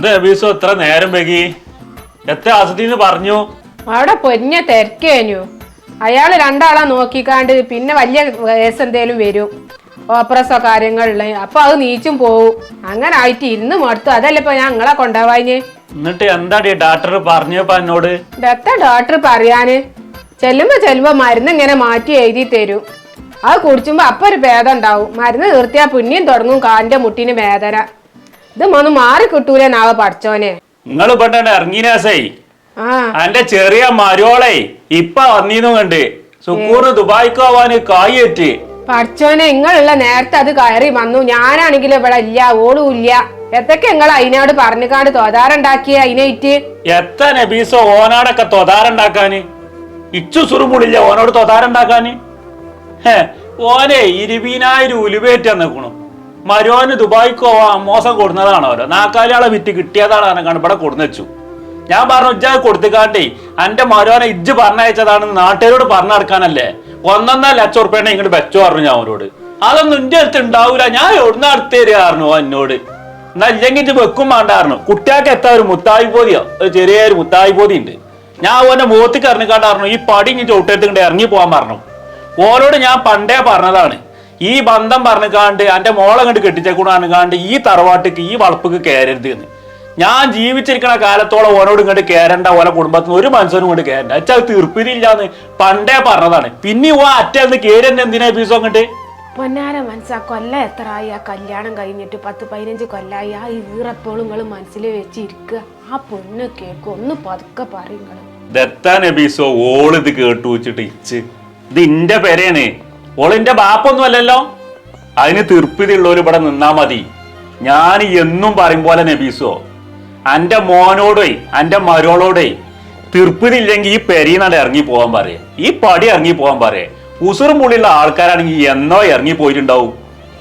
എന്താ അബീസോ? എത്ര നേരം വൈകി? എത്ര അസദീന്ന് പറഞ്ഞു? അവിടെ പൊരിഞ്ഞ തിരക്കേനു. അയാൾ രണ്ടാളാ നോക്കിക്കാണ്ട് പിന്നെ വലിയ കേസ് എന്തേലും വരും. ഓപ്പറസോ കാര്യങ്ങളിൽ. അപ്പൊ അത് നീച്ചും പോവും. അങ്ങനെ ആയിട്ട് ഇരുന്ന് മടുത്തു. അതല്ലേ ഇപ്പൊ ഞാൻ നിങ്ങളെ കൊണ്ടുപോവാഞ്ഞ്? എന്നിട്ട് എന്താടി ഡോക്ടർ പറഞ്ഞപ്പോ എന്നോട്? ഡത്ത ഡോക്ടർ പറയാന്? ചെല്ലുമ്പോ ചെല്ലുമ്പോ മരുന്ന് ഇങ്ങനെ മാറ്റി എഴുതി തരും. അത് കുടിച്ചുമ്പോ അപ്പൊ ഒരു ഭേദം ഉണ്ടാവും. മരുന്ന് നിർത്തിയാ പിന്നെയും തുടങ്ങും കാലിന്റെ മുട്ടിന് വേദന. ഇത് മൊന്ന് മാറി നാളെ പഠിച്ചോനെ നിങ്ങൾ പെട്ടെന്ന് ഇറങ്ങിനാസേ? എന്റെ ചെറിയ മരോളെ ഇപ്പൊ വന്നീന്നു കണ്ട് സുക്കൂർ ദുബായിക്ക് പോവാന് കായേറ്റ്. പഠിച്ചോനെ നിങ്ങളുള്ള നേരത്തെ അത് കയറി വന്നു. ഞാനാണെങ്കിൽ ഇവിടെ ഇല്ല ഓളും ഇല്ല. എത്തൊക്കെ നിങ്ങൾ അതിനോട് പറഞ്ഞുകാണ്ട് തോതാറുണ്ടാക്കിയ അതിനേറ്റ് എത്ര നബീസോ ഓനാടൊക്കെ തൊതാറുണ്ടാക്കാന്? ഇച്ചു സുറുമുടില്ല ഓനോട് തൊതാറുണ്ടാക്കാന്? ഓനെ ഇരുപതിനായിരം ഉലുവേറ്റ് നിൽക്കണു മരോന് ദുബായിക്ക് മോശം കൊടുന്നതാണ് ഓരോ നാക്കാലിയാളെ വിറ്റ് കിട്ടിയതാണ് കണ്ട് ഇവിടെ കൊടുന്നു വെച്ചു. ഞാൻ പറഞ്ഞു ഉജ്ജാ കൊടുത്തിക്കാണ്ടേ എന്റെ മരുവാനെ ഇജ്ജ് പറഞ്ഞയച്ചതാണെന്ന് നാട്ടുകാരോട് പറഞ്ഞു നടക്കാനല്ലേ? ഒന്നൊന്നര ലക്ഷം ഉറുപ്പേണ്ണ ഇങ്ങോട്ട് വെച്ചു പറഞ്ഞു ഞാൻ അവരോട് അതൊന്നും ഇന്റെ അടുത്ത് ഉണ്ടാവൂല. ഞാൻ എവിടുന്ന് അടുത്ത് തരികയായിരുന്നു എന്നോട്. എന്നാ ഇല്ലെങ്കിൽ ഇജ്ജ് വെക്കും വേണ്ടായിരുന്നു കുട്ടികൾക്ക് എത്താ ഒരു മുത്തായി പോതിയോ. ഒരു ചെറിയൊരു മുത്തായി പോതി ഉണ്ട് ഞാൻ ഓന്റെ മുഖത്തേക്ക് ഇറങ്ങിക്കാണ്ടായിരുന്നു ഈ പടി ഇനി ചവിട്ടെടുത്തുകൊണ്ട് ഇറങ്ങി പോകാൻ പറഞ്ഞു. ഓരോട് ഞാൻ പണ്ടേ പറഞ്ഞതാണ്. ഈ ബന്ധം പറഞ്ഞുകാണ്ട് എന്റെ മോളെ കണ്ട് കെട്ടിച്ചേക്കൂടാണ് കാണ്ട് ഈ തറവാട്ടിക്ക് ഈ വളപ്പിക്ക് കയറരുത് എന്ന്. ഞാൻ ജീവിച്ചിരിക്കുന്ന കാലത്തോളം ഓനോട് ഇങ്ങോട്ട് കയറണ്ട ഓലെ കുടുംബത്തിന് ഒരു മനുഷ്യനും കൊണ്ട് കയറണ്ട അച്ഛാ അത് തീർപ്പിനില്ലാന്ന് പണ്ടേ പറഞ്ഞതാണ്. പിന്നെ ഓ അറ്റന്ന് കയറുന്ന എന്തിനാ പീസോ അങ്ങോട്ട് പൊന്നാര മനസ്സാ കൊല്ല എത്ര ആയി? ആ കല്യാണം കഴിഞ്ഞിട്ട് പത്ത് പതിനഞ്ച് കൊല്ലായി. ആ ഈറപ്പോളും നിങ്ങൾ മനസ്സിൽ വെച്ചിരിക്കുക ആ പൊണ്ണ് കേക്ക് ഒന്ന് പതുക്കെ പറയുങ്ങൾ ദത്താ നബീസോ ഓൾ ഇത് കേട്ടു വെച്ചിട്ട് ഇച്ച്. ഇത് ഇന്റെ പെരയാണ് ഓളിന്റെ ബാപ്പൊന്നും അല്ലല്ലോ. അതിന് തീർപ്പിതുള്ളവർ ഇവിടെ നിന്നാ മതി. ഞാൻ എന്നും പറയും പോലെ നബീസോ അന്റെ മോനോടേ അന്റെ മരോളോടേ തീർപ്പിതില്ലെങ്കിൽ ഈ നട ഇറങ്ങി പോകാൻ പറയെ. ഈ പടി ഇറങ്ങി പോകാൻ പറയെ. ഉസുറും പുള്ളിയുള്ള ആൾക്കാരാണെങ്കിൽ എന്നോ ഇറങ്ങി പോയിട്ടുണ്ടാവും.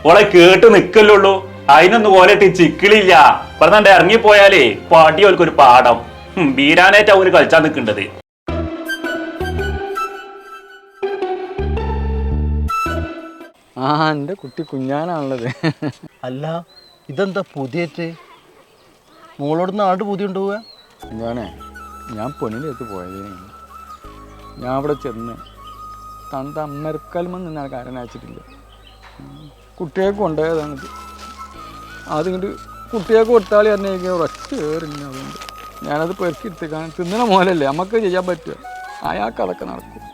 ഓളെ കേട്ട് നിക്കല്ലുള്ളൂ. അതിനൊന്നും ഓലിട്ട് ചിക്കിളില്ല. ഇറങ്ങി പോയാലേ പടി ഓൽക്കൊരു പാഠം. ബീരാനായിട്ട് അവർ കളിച്ചാൽ നിൽക്കേണ്ടത്. ആ എന്റെ കുട്ടി കുഞ്ഞാനാണുള്ളത്. അല്ല ഇതെന്താ പുതിയേറ്റ്? മോളോട് നാട് പുതിയ പോവുക ഞാനേ ഞാൻ പെണ്ണിലേക്ക് പോയത്. ഞാൻ അവിടെ ചെന്ന് തന്ത അമ്മരക്കാൽമെന്ന് നിന്നാണ് കാരണം അയച്ചിട്ടില്ല? കുട്ടിയെ കൊണ്ടുപോയതാണ്. ഇത് അതിങ്ങോട്ട് കുട്ടിയെ കൊടുത്താളി തന്നെ ഒരൊറ്റ ഏറില്ല അതുകൊണ്ട്. ഞാനത് പെറുക്കി എടുത്തേക്കാൻ തിന്നണ മോലല്ലേ നമുക്ക് ചെയ്യാൻ പറ്റുക. അയാൾക്ക് അതൊക്കെ നടക്കും.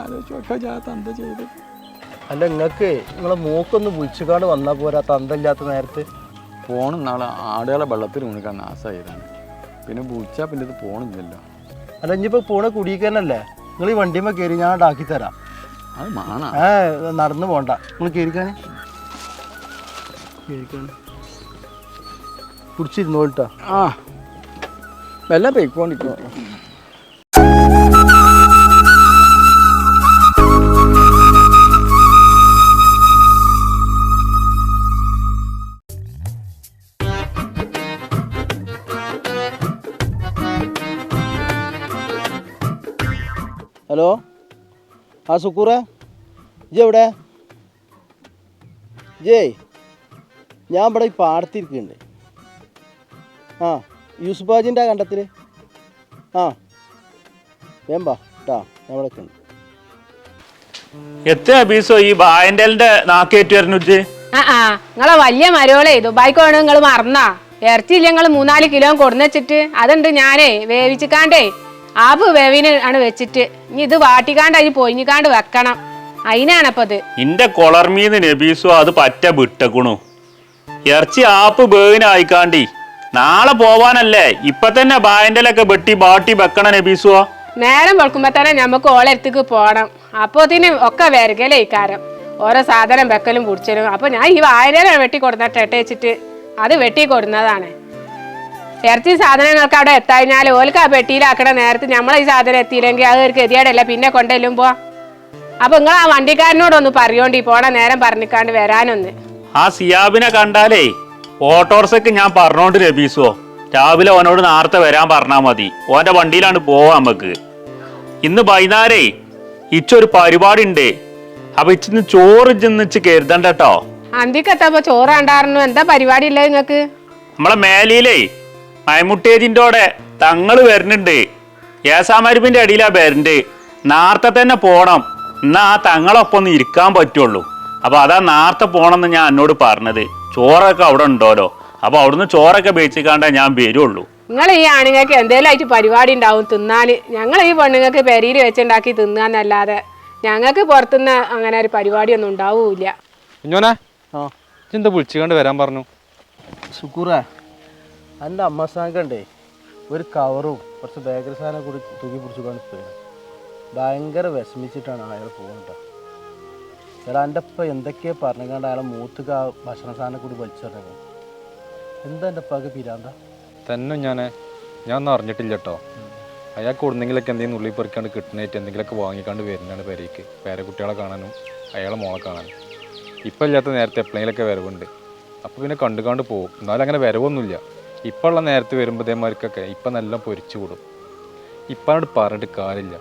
ആലോചിച്ച് നോക്കാം ഞാൻ തന്ത ചെയ്ത് അല്ല നിങ്ങൾക്ക് നിങ്ങളെ മൂക്കൊന്ന് വിളിച്ചുകാണ്ട് വന്നാൽ പോരാ തന്തല്ലാത്ത നേരത്ത്. ഫോൺ നാളെ ആടുകളെ വെള്ളത്തിൽ മുണിക്കാൻ നാശമായതാണ് പിന്നെ വിളിച്ചാൽ പിന്നെ ഇത് പോണില്ലല്ലോ. അല്ല ഇനിയിപ്പോൾ പോണ കുടിയിക്കാനല്ലേ നിങ്ങൾ ഈ വണ്ടിയുമ്പോൾ കയറി ഞാൻ ഉണ്ടാക്കി തരാം. അത് മാണ. ഏ നടന്നു പോണ്ട. നിങ്ങൾ കയറിക്കാൻ കയറിക്കാണ് കുടിച്ചിരുന്നോളിട്ടാ. ആ. എല്ലാം പോയിക്കോണ്ടിരിക്കും ഹലോ? ആ സുക്കൂറ? ഇജ് എവിടെ? ജയ് ഞാൻ ഇവിടെ ഈ പാടത്തിരിക്കുന്നുണ്ട് ആ യൂസുഫാജിന്റെ കണ്ടത്തിൽ ആ വേമ്പാ കേട്ടാ ഞാൻ ഇവിടെ ഉണ്ട് എത്ര അബീസോ ഈ ബായന്റെ നാക്കേറ്റ് വരുന്നു ഉജ്ജ് ആ ആ നിങ്ങളെ വലിയ മരോളെ ദുബായ്ക്ക് വേണം നിങ്ങൾ മറന്നാ. ഇറച്ചിയില്ല നിങ്ങൾ മൂന്നാൽ കിലോ കൊടുന്നു വെച്ചിട്ട്. അതുണ്ട് ഞാനേ വേവിച്ചിക്കാണ്ടേ. ആപ്പ് വേവിന് ആണ് വെച്ചിട്ട്. ഇനി ഇത് വാട്ടിക്കാണ്ട് അതിന് പൊയിഞ്ഞിക്കാണ്ട് വെക്കണം. അതിനാണപ്പോ ഇത് ഇന്റെ കൊളർമീന്ന് നബീസോ അത് പറ്റ വിട്ടക്കുണു. ഇറച്ചി ആപ്പ് ബേവിനായിക്കാണ്ടി നാളെ പോവാനല്ലേ? ഇപ്പൊ തന്നെ ബായന്റലൊക്കെ വെട്ടി ബാട്ടി വെക്കണ നബീസോ നേരം വെളുക്കുമ്പോ തന്നെ നമുക്ക് ഓളെടുത്തേക്ക് പോകണം അപ്പോത്തിന് ഒക്കെ വരകലേ ഇക്കാരം ഓരോ സാധനം വെക്കലും കുടിച്ചലും അപ്പൊ ഞാൻ ഈ വായന വെട്ടി കൊടുന്ന വെച്ചിട്ട് അത് വെട്ടി കൊടുന്നതാണ്. ഇറച്ചി സാധനങ്ങൾക്ക് അവിടെ എത്താഞ്ഞാൽ ഓൽക്ക് ആ പെട്ടിയിലാക്കണ നേരത്തെ നമ്മളെ ഈ സാധനം എത്തിയില്ലെങ്കിൽ അത് ഒരു ഗതിയാടല്ല പിന്നെ കൊണ്ടെല്ലുമ്പോ അപ്പൊ നിങ്ങൾ ആ വണ്ടിക്കാരനോടൊന്ന് പറയോണ്ടി പോണ നേരം പറഞ്ഞിക്കാണ്ട് വരാനൊന്ന്. ആ സിയാബിനെ കണ്ടാലേ ഓട്ടോറിസക്ക് ഞാൻ പറഞ്ഞോണ്ട് ലഭിച്ചോ രാവിലെ ഓനോട് നേരത്തെ വരാൻ പറഞ്ഞാ മതി. ഓന്റെ വണ്ടിയിലാണ് പോവാ നമുക്ക് ഇന്ന് വൈകുന്നേരേ ഇച്ചൊരു പരിപാടി ഉണ്ട് അപ്പൊ ഇച്ചിന്ന് ചോറ് ചെന്നിച്ച് കരുതണ്ട കേട്ടോ അന്തിക്കെത്തപ്പോ ചോറാണ്ടായിരുന്നു എന്താ പരിപാടി ഇല്ലേ നിങ്ങക്ക് നമ്മളെ മേലിയിലേ മയമുട്ടേജിന്റെോടെ തങ്ങൾ വരുന്നുണ്ട്. ഏസാമരുപ്പിന്റെ അടിയിലാ വരുന്നുണ്ട് നാർത്തെ തന്നെ പോണം. എന്നാ ആ തങ്ങളൊപ്പം ഒന്ന് ഇരിക്കാൻ പറ്റുള്ളൂ. അപ്പൊ അതാ നാർത്തെ പോണെന്ന് ഞാൻ എന്നോട് പറഞ്ഞത്. ചോറൊക്കെ അവിടെ ഉണ്ടോലോ? അപ്പൊ അവിടുന്ന് ചോറൊക്കെ ബേച്ചിക്കാണ്ടേ ഞാൻ വരുള്ളൂ. നിങ്ങൾ ഈ ആണുങ്ങൾക്ക് എന്തേലായിട്ട് പരിപാടി ഉണ്ടാവും? തിന്നാന് ഞങ്ങൾ ഈ പെണ്ണുങ്ങൾക്ക് പെരിയിൽ വെച്ചുണ്ടാക്കി തിന്നാന്നല്ലാതെ ഞങ്ങൾക്ക് പുറത്തുനിന്ന് അങ്ങനെ ഒരു പരിപാടിയൊന്നും ഉണ്ടാവൂല ഉണ്ടാവൂല്ല ആ. എന്താ വിളിച്ചുകൊണ്ട് വരാൻ പറഞ്ഞു? ശുക്കൂറേ എന്റെ അമ്മ സാങ്കണ്ടേ ഒരു കവറും കുറച്ച് ബേക്കറി സാധനം കൂടി തൂക്കി പിടിച്ചുകൊണ്ട് പോയത് ഭയങ്കര വിഷമിച്ചിട്ടാണ് അയാൾ പോകുന്നത് ചേട്ടാ എന്റെ ഇപ്പം എന്തൊക്കെയാണ് പറഞ്ഞുകൊണ്ട് അയാളെ മൂത്തുക ആ ഭക്ഷണ സാധനം കൂടി വലിച്ചെറിഞ്ഞത് എന്താ എന്റെ അപ്പാക്ക് പിരാന്ത? തന്നെ ഞാൻ ഞാൻ ഒന്നും അറിഞ്ഞിട്ടില്ല കേട്ടോ അയാൾക്ക് ഒന്നെങ്കിലൊക്കെ എന്തെങ്കിലും ഉള്ളിൽ പെറുക്കാണ്ട് കിട്ടുന്നതായിട്ട് എന്തെങ്കിലുമൊക്കെ വാങ്ങിക്കാണ്ട് വരുന്നതാണ് പേരേക്ക്. പേരെ കുട്ടികളെ കാണാനും അയാളെ മോളെ കാണാനും. ഇപ്പം ഇല്ലാത്ത നേരത്തെ എപ്പോഴെങ്കിലൊക്കെ വരവുണ്ട്. അപ്പോൾ പിന്നെ കണ്ടുകാണ്ട് പോകും. എന്നാലും അങ്ങനെ വരവൊന്നുമില്ല. ഇപ്പം ഉള്ള നേരത്തെ വരുമ്പോൾ ഇതേമാർക്കൊക്കെ ഇപ്പം നല്ല പൊരിച്ചു കൂടും. ഇപ്പാനോട് പറഞ്ഞിട്ട് കാര്യമില്ല.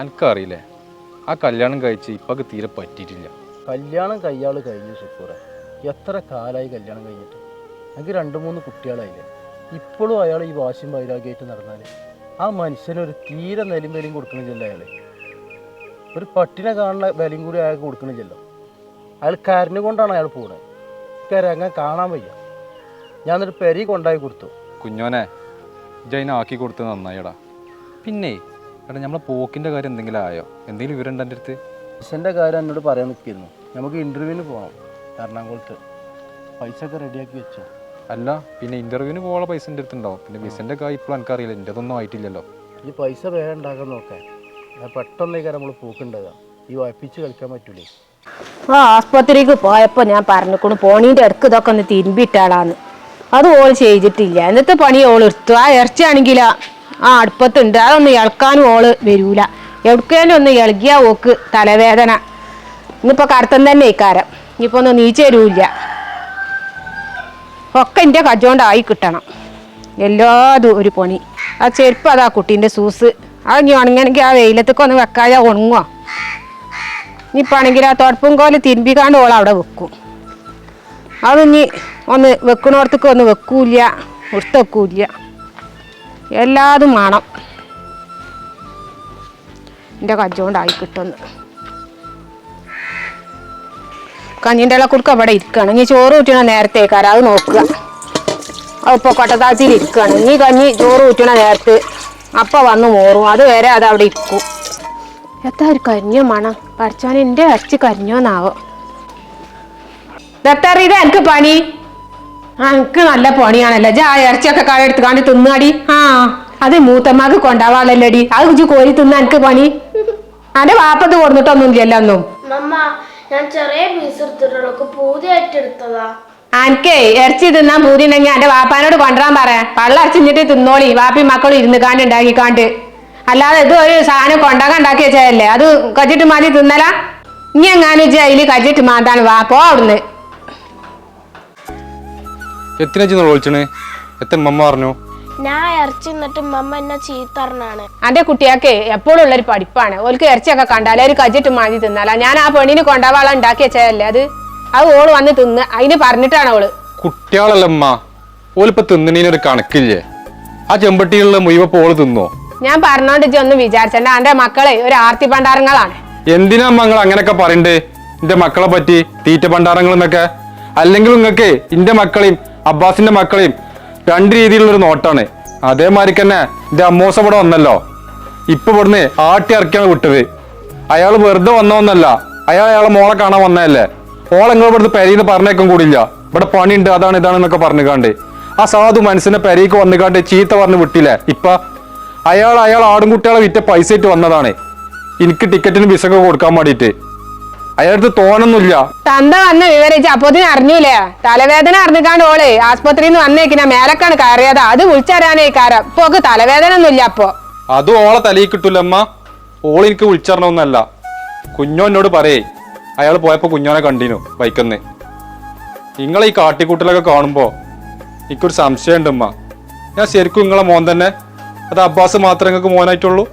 എനിക്കറിയില്ലേ ആ കല്യാണം കഴിച്ച് ഇപ്പൊക്കെ തീരെ പറ്റിയിട്ടില്ല. കല്യാണം കയ്യാൾ കഴിഞ്ഞു ഷുക്കൂറെ എത്ര കാലമായി കല്യാണം കഴിഞ്ഞിട്ട്? എനിക്ക് രണ്ട് മൂന്ന് കുട്ടികളായില്ലേ? ഇപ്പോഴും അയാൾ ഈ വാശിയും വൈരാഗ്യമായിട്ട് നടന്നാൽ ആ മനുഷ്യനൊരു തീരെ നിലയും വിലയും കൊടുക്കണില്ലല്ലോ അയാൾ ഒരു പട്ടിനെ കാണുന്ന വിലയും കൂടി അയാൾക്ക് കൊടുക്കണില്ലല്ലോ. അയാൾ കരഞ്ഞുകൊണ്ടാണ് അയാൾ പോകുന്നത് കരങ്ങ കാണാൻ വയ്യ. ഞാൻ എന്നിട്ട് പെരി കൊണ്ടായി കൊടുത്തു. കുഞ്ഞോനെ ജൈന ആക്കി കൊടുത്ത് നന്നായിടാ പിന്നെ എടാ നമ്മളെ പോക്കിന്റെ കാര്യം എന്തെങ്കിലും ആയോ? എന്തെങ്കിലും വിവരം ഉണ്ട് എന്റെ അടുത്ത് മിഷന്റെ കാര്യം എന്നോട് പറയാൻ നിൽക്കുന്നു നമുക്ക് ഇന്റർവ്യൂവിന് പോകണം എറണാകുളത്ത്. പൈസ ഒക്കെ റെഡിയാക്കി വെച്ചോ? അല്ല പിന്നെ ഇന്റർവ്യൂവിന് പോകാനുള്ള പൈസ എന്റെ അടുത്ത് ഉണ്ടാവും പിന്നെ വിസന്റെ കാര്യം ഇപ്പോൾ എനിക്കറിയില്ല എന്റെതൊന്നും ആയിട്ടില്ലല്ലോ. ഈ പൈസ വേറെ ഉണ്ടാക്കാൻ നോക്കാൻ കാര്യം നമ്മൾ പൂക്കുണ്ടാകാം. ഈ വായിപ്പിച്ച് കളിക്കാൻ പറ്റൂലേ? ആ ആസ്പത്രിക്ക് പോയപ്പോൾ ഞാൻ പറഞ്ഞിക്കണു പോണീന്റെ ഇടയ്ക്ക് ഇതൊക്കെ ഒന്ന് തിരുമ്പിട്ടാളാന്ന് അത് ഓൾ ചെയ്തിട്ടില്ല. എന്നിട്ട് പണി ഓൾ എടുത്തു. ആ ഇറച്ചിയാണെങ്കിൽ ആ അടുപ്പത്തുണ്ട്. അതൊന്ന് ഇളക്കാനും ഓൾ വരൂല. എവിടേക്കേലും ഒന്ന് ഇളകിയാ ഓക്ക് തലവേദന. ഇന്നിപ്പോ കറുത്തം തന്നെ ഇക്കാരം ഇനിയിപ്പോൾ ഒന്ന് നീച്ചേരൂല്ല ഒക്കെ എന്റെ കജോണ്ടായി കിട്ടണം. എല്ലാതും ഒരു പണി. ആ ചെരുപ്പ് അതാ കുട്ടീന്റെ സൂസ്. അത് ഇനി ഉണങ്ങണമെങ്കിൽ ആ വെയിലത്തേക്ക് ഒന്ന് വെക്കാതെ ഉണങ്ങുക ഇനിയിപ്പോൾ ആണെങ്കിൽ ആ തുടപ്പും കോൽ തിരുമ്പിക്കാണ്ട് ഓൾ അവിടെ വെക്കും. അത് ഇനി ഒന്ന് വെക്കണോടത്തേക്ക് ഒന്ന് വെക്കൂല എടുത്ത് വെക്കൂല എല്ലാതും വേണം. എന്റെ കജ്ജോണ്ടായി കിട്ടുന്നു കഞ്ഞിന്റെ ഇള കുടുക്ക അവിടെ ഇരിക്കുകയാണ്. ഇനി ചോറ് ഊറ്റണ നേരത്തേക്കാരം അത് നോക്കുക. അപ്പോൾ കൊട്ടത്താച്ചിയിൽ ഇരിക്കുകയാണ്. ഇനി കഞ്ഞി ചോറ് ഊറ്റണ നേരത്ത് അപ്പം വന്ന് മോറും. അത് വരെ അത് അവിടെ ഇരിക്കും. എത്ര ഒരു കരിഞ്ഞ മണം. പഠിച്ചാൻ എന്റെ ഇറച്ചി കരിഞ്ഞോന്നാവോ? ഇത് എനിക്ക് പണി. എനിക്ക് നല്ല പണിയാണല്ലോ. ജാ ഇറച്ചിയൊക്കെ കാലെടുത്ത് കാണ്ട് തിന്നാടി. ആ അത് മൂത്തമ്മക്ക് കൊണ്ടാവാളല്ലടി അത് കുറിച്ച് കോരി തിന്ന എനിക്ക് പണി. അന്റെ വാപ്പത്ത് കൊടുത്തിട്ടൊന്നും ഇല്ലല്ലോ ഒന്നും ഞാൻ ചെറിയ പീസ് എടുത്തിട്ടുള്ളൂ. പൂതിയായിട്ട് എടുത്തതാ. അനക്കേ ഇറച്ചി തിന്നാൻ പൂതിണ്ടെങ്കിൽ എന്റെ വാപ്പാനോട് കൊണ്ടുവരാൻ പറയാം പള്ള അരച്ചിട്ട് തിന്നോളി. വാപ്പി മക്കളും ഇരുന്ന് കാണ്ട് ഉണ്ടാക്കിക്കാണ്ട് അല്ലാതെ ഇത് ഒരു സാധനം കൊണ്ടാക്കാൻ ഉണ്ടാക്കി വെച്ചതല്ലേ അത് കച്ചിട്ട് മാതി തിന്നല? ഇനി എങ്ങാനും വെച്ചാൽ അതിൽ കച്ചിട്ട് മാന്താണ്. വാ പോ അവിടുന്ന്. എത്ര ചെന്ന് വിളിച്ചണ്? എത്ര മമ്മ പറഞ്ഞു? ഞാൻ ഇറച്ചി നിന്നിട്ട് മമ്മ എന്നെ ചീത്തറിനാണ് അന്റെ കുട്ടിയൊക്കെ എപ്പോഴും ഉള്ളൊരു പഠിപ്പാണ്. ഓൾക്ക് ഇറച്ചിയൊക്കെ കണ്ടാലേ ഒരു കജിട്ട് മാതി തിന്നാലാ. ഞാൻ ആ പെണ്ണിന് കൊണ്ടാവാള ഉണ്ടാക്കി വെച്ചതല്ലേ അത്? അത് ഓൾ വന്ന് തിന്ന് അതിന് പറഞ്ഞിട്ടാണ് ഓൾ. കുട്ടികളല്ലോ ഓലിപ്പോ തിന്നണീനൊരു കണക്കില്ലേ? ആ ചെമ്പട്ടിയിലുള്ള മുഴുവൻ പോൾ തിന്നോ? ഞാൻ പറഞ്ഞോണ്ട് ഇജ്ജ് ഒന്നും വിചാരിച്ചണ്ട. എന്റെ മക്കളെ ഒരു ആർത്തി പണ്ടാരങ്ങളാണ് എന്തിനാ മങ്ങൾ അങ്ങനെയൊക്കെ പറയണ്ടേ? എന്റെ മക്കളെ പറ്റി തീറ്റ പണ്ടാരങ്ങൾ എന്നൊക്കെ അല്ലെങ്കിൽ നിങ്ങൾക്ക് എന്റെ മക്കളെയും അബ്ബാസിന്റെ മക്കളെയും രണ്ട് രീതിയിലുള്ളൊരു നോട്ടാണ്. അതേമാതിരി തന്നെ എന്റെ അമ്മൂസ ഇവിടെ വന്നല്ലോ. ഇപ്പൊ ഇവിടുന്ന് ആട്ടി ഇറക്കിയാണ് വിട്ടത്. അയാൾ വെറുതെ വന്നോന്നല്ല അയാൾ അയാളെ മോളെ കാണാൻ വന്നതല്ലേ. ഓളെ നിങ്ങൾ ഇവിടുന്ന് പെരീന്ന് പറഞ്ഞേക്കും കൂടില്ല ഇവിടെ പണിയുണ്ട് അതാണ് ഇതാണെന്നൊക്കെ പറഞ്ഞു കാണ്ട് ആ സാധു മനസ്സിനെ പെരീക്ക് വന്നുകാണ്ട് ചീത്ത പറഞ്ഞ് വിട്ടില്ലേ? ഇപ്പൊ അയാൾ അയാൾ ആടുംകുട്ടികളെ വിറ്റ പൈസ ഇട്ട് വന്നതാണ്. എനിക്ക് ടിക്കറ്റിന് വിസൊക്കെ കൊടുക്കാൻ വേണ്ടിയിട്ട്. അയാളടുത്ത് തോന്നുന്നില്ല തന്ത വന്ന വിവരിച്ച് അപ്പോത്തിന് അറിഞ്ഞൂലേ? തലവേദന അറിഞ്ഞിക്കാണ്ട് ഓളെ ആസ്പത്രിയിൽ നിന്ന് വന്നേക്കിനാ മേലക്കാണ് കയറിയത്. അത് വിളിച്ചറിയാനേ കാരം. ഇപ്പൊ തലവേദന തലവേദന ഒന്നുമില്ല അപ്പൊ അതും ഓളെ തലയിൽ കിട്ടൂലമ്മ ഓൾ എനിക്ക് വിളിച്ചറിഞ്ഞൊന്നല്ല കുഞ്ഞോനോട് പറയേ. അയാൾ പോയപ്പോ കുഞ്ഞോനെ കണ്ടിനു ബൈക്കന്ന്. നിങ്ങളെ ഈ കാട്ടിക്കൂട്ടലൊക്കെ കാണുമ്പോ എനിക്കൊരു സംശയമുണ്ട് ഉമ്മ ഞാൻ ശരിക്കും നിങ്ങളെ മോൻ തന്നെ? അത് അബ്ബാസ് മാത്രമേ നിങ്ങൾക്ക് മോനായിട്ടുള്ളൂ?